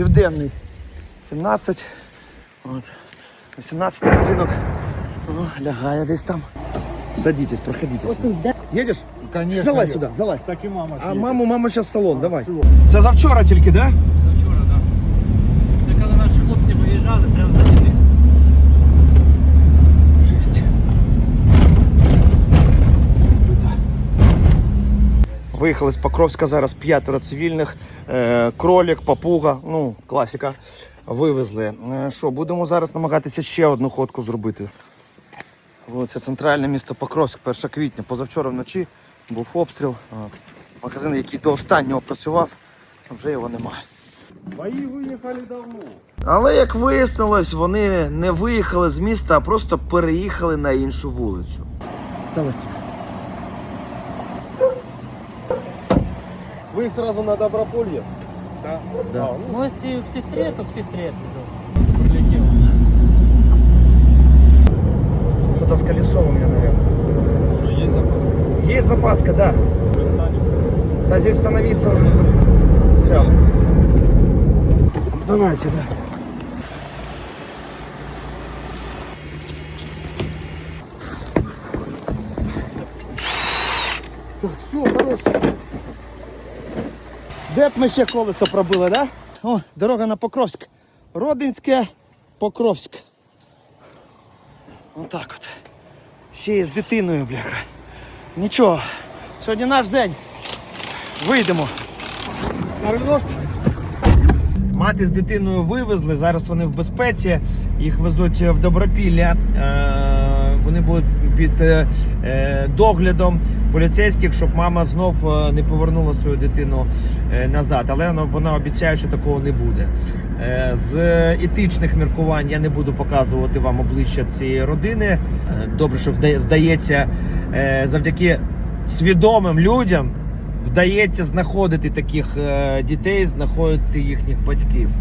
Південний 17. От. 18 будинок. О, лягає десь там. Садитесь, проходитесь. Едешь? Конечно. Залазь сюди, сюда, залазь. Так і мама. А маму, мама зараз в салон, давай. Це завчора тільки, да? Виїхали з Покровська зараз п'ятеро цивільних, е, кролік, папуга, ну, класика. Вивезли. Е, Що, будемо зараз намагатися ще одну ходку зробити. Це центральне місто Покровськ, 1 квітня. Позавчора вночі був обстріл. Магазин, який до останнього працював, вже його немає. Бої виїхали давно. Але як вияснилось, вони не виїхали з міста, а просто переїхали на іншу вулицю. Ви сразу на Доброполье? Да. Да. А, ну, Ну, если к сестре, то к сестре. Прилетел. Что-то с колесом у меня, наверное. що є запаска? Есть запаска, да. Да здесь становиться уже. Все. Давайте, да. Так, все, хорошо. Де б ми ще колесо пробили, да? О, дорога на Покровськ. Родинське, Покровськ. Отак от. Ще й з дитиною, бляха. Нічого. Сьогодні наш день. Вийдемо. Мати з дитиною вивезли, зараз вони в безпеці, їх везуть в Добропілля. Під е, е, доглядом поліцейських, щоб мама знов е, не повернула свою дитину назад. Але вона, обіцяє, що такого не буде. З етичних міркувань я не буду показувати вам обличчя цієї родини. Добре, що вдає- здається, е, завдяки свідомим людям вдається знаходити таких дітей, знаходити їхніх батьків.